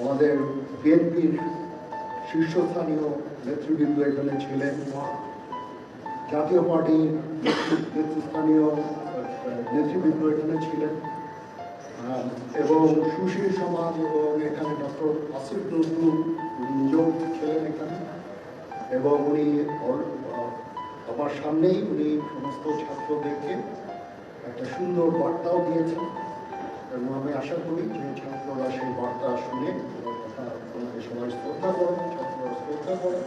আমাদের বিএনপির শীর্ষস্থানীয় নেতৃবৃন্দ এখানে ছিলেন। জাতীয় পার্টির নেতৃস্থানীয় নেতৃবৃন্দ এখানে ছিলেন। এবং সুশীল সমাজ এবং এখানে ডক্টর আসিফ নজরুল নিজেও ছিলেন এখানে। এবং উনি আমার সামনেই উনি সমস্ত ছাত্রদেরকে একটা সুন্দর বার্তাও দিয়েছেন। এবং আমি আশা করি যে ছাত্ররা সেই বার্তা শুনে ওনাকে সবাই শ্রদ্ধা করেন ছাত্ররা শ্রদ্ধা করেন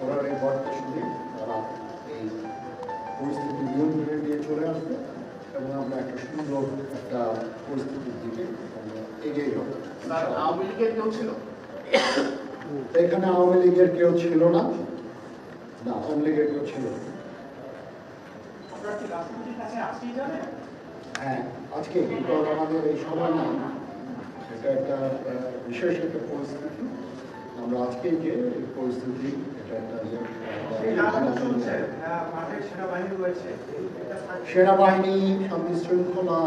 ওনার এই বার্তা শুনে তারা এই পরিস্থিতি নিয়ন্ত্রণে নিয়ে চলে আসবে এবং আমরা একটা সুন্দর একটা পরিস্থিতির দিকে এগিয়ে যাব। স্যার আওয়ামী লীগের কেউ ছিল? এখানে আওয়ামী লীগের কেউ ছিল না। না আওয়ামী লীগের কেউ ছিল না। কি রাষ্ট্রপতির কাছে আসতেই যাবেন হ্যাঁ আজকে আমাদের এই সময় না এটা একটা বিশেষ একটা পরিস্থিতি। আমরা আজকে যে পরিস্থিতি এটা একটা সেনাবাহিনী শান্তি শৃঙ্খলা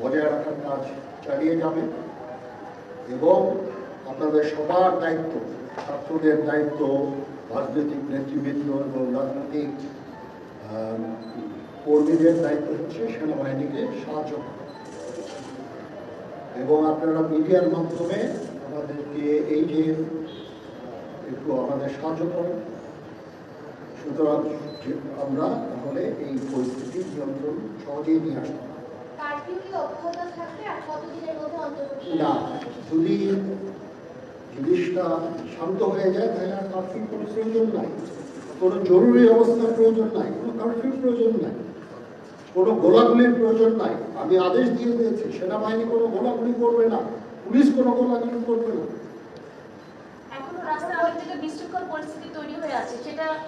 বজায় রাখার কাজ চালিয়ে যাবে এবং আপনাদের সবার দায়িত্ব ছাত্রদের দায়িত্ব রাজনৈতিক নেতৃবৃন্দ এবং রাজনৈতিক কর্মীদের দায়িত্ব হচ্ছে সেনাবাহিনীকে সাহায্য করা। এবং আপনারা মিডিয়ার মাধ্যমে আমাদেরকে এই যে একটু আমাদের সাহায্য করেন। সুতরাং আমরা তাহলে এই পরিস্থিতি নিয়ন্ত্রণ সহজেই নিয়ে আসতে না যদি জিনিসটা শান্ত হয়ে যায় তাহলে আর কারফিউ কোনো প্রয়োজন নাই। কোনো জরুরি অবস্থার প্রয়োজন নাই কোনো কারফিউর প্রয়োজন নাই কোনো গোলাগুলির প্রয়োজন নাই। আমি আদেশ দিয়ে দিয়েছি সেনাবাহিনী কোনো গোলাগুলি করবে না পুলিশ কোনো গোলাগুলি করবে না।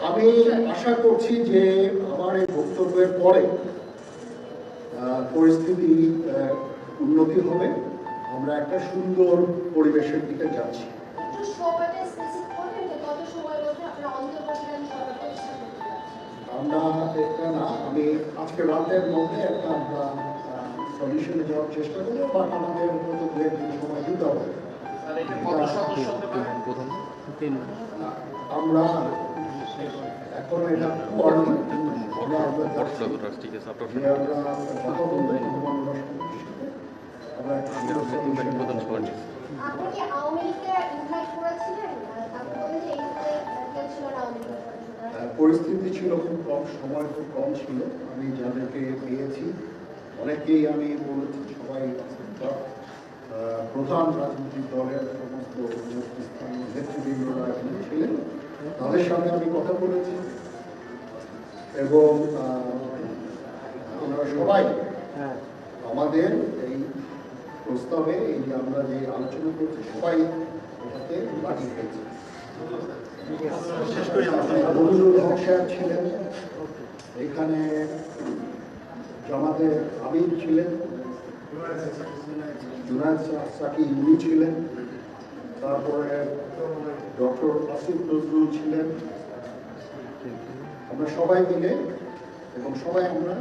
আমি আশা করছি যে আমার এই বক্তব্যের পরে পরিস্থিতি উন্নতি হবে। আমরা একটা সুন্দর পরিবেশের দিকে যাচ্ছি। আমরা এটা না আমি আজকে রাতের মধ্যে একটা আমরা সলিউশনে যাওয়ার চেষ্টা করব বাট আমাদের মতো দু একদিন সময় দিতে হবে। আমরা এখন এটা আমরা পরিস্থিতি ছিল খুব কম, সময় খুব কম ছিল। আমি যাদেরকে পেয়েছি, অনেকেই আমি বলেছি, সবাই প্রধান রাজনৈতিক দলের সমস্ত নেতৃস্থানীয় নেতৃবৃন্দরা এখানে ছিলেন। তাদের সামনে আমি কথা বলেছি এবং ওনারা সবাই আমাদের এই প্রস্তাবে এই যে আমরা যে আলোচনা করছি, সবাই এটাতে বাড়ি হয়েছে রবিউল হক ছিলেন, এখানে জামাতের আমির ছিলেন, জুনায়দ সাকি ছিলেন, তারপরে ডক্টর আসিফ নজরুল ছিলেন। আমরা সবাই মিলে, এবং সবাই আমরা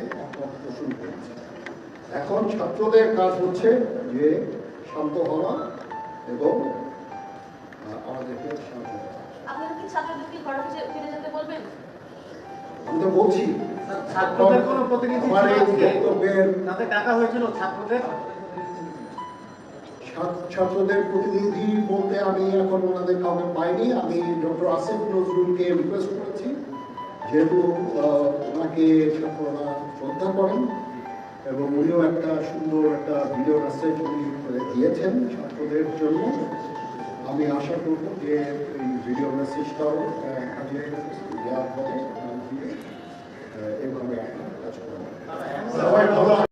একমত পোষণ করেছি। এখন ছাত্রদের কাজ হচ্ছে যে শান্ত হওয়া এবং আমাদেরকে সাহায্য করা। আপনারা কি ছাত্রদেরকে ঘরে ফিরে- ফিরে যেতে বলবেন? আমি তো বলছি ছাত্রদের কোনো প্রতিনিধি তাদের ডাকা হয়েছিল ছাত্রদের? ছাত্রদের প্রতিনিধি বলতে আমি এখন ওনাদের কাউকে পাইনি। আমি ডক্টর আসিফ নজরুলকে রিকোয়েস্ট করেছি। যেহেতু আহ, ওনাকে ছাত্ররা শ্রদ্ধা করেন এবং উনিও একটা সুন্দর একটা ভিডিও মেসেজ উনি দিয়েছেন ছাত্রদের জন্য। আমি আশা করব যে এই ভিডিও হবে আহ, এভাবে আমরা কাজ করব সবাই ভালো